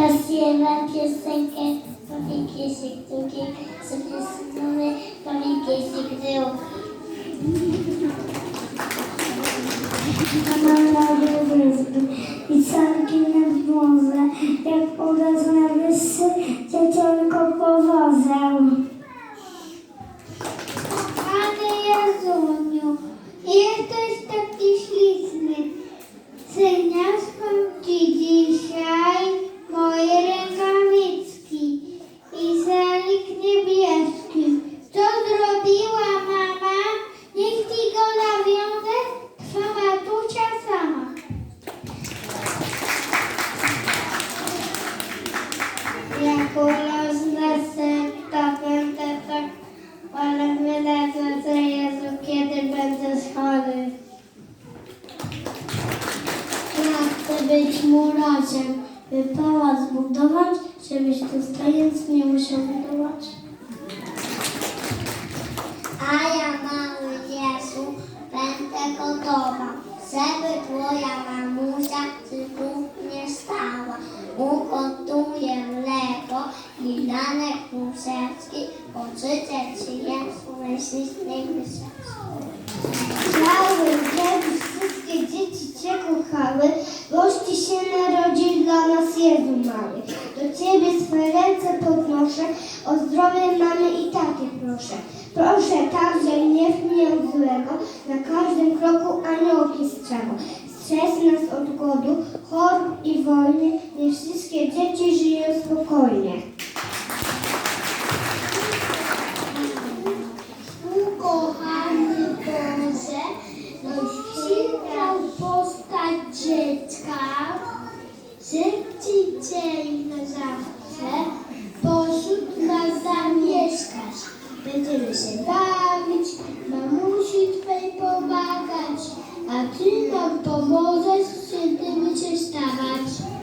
Tavsiyemem kesinlikle tabii ki Türkiye sıfırsızlığı ve tabii ki eksikliği yok. Tamamlar być murarzem, by pałac zbudować, żebyś tu nie musiał budować. A ja, mały Jezu, będę gotowa, żeby twoja mamusia nie stała. Ugotuję mleko i danek museczki, pożyczę ci Jezu najślicznej myszeczki. Cały żeby wszystkie dzieci Cię kochały, boś Ci się narodził dla nas Jezu. Do Ciebie swe ręce podnoszę, o zdrowie mamy i taty proszę. Proszę także nie mnie od złego, na każdym kroku aniołki strzegą. Stres nas od głodu, chorób i wojny, nie wszystkie dzieci żyją spokojnie. Boże, rozcinał postać dziecka, szybciej dzień na zawsze, pośród nas zamieszkasz. Będziemy się bawić, mamusi Twej pomagać, a Ty nam pomożesz, świętymi się stawać.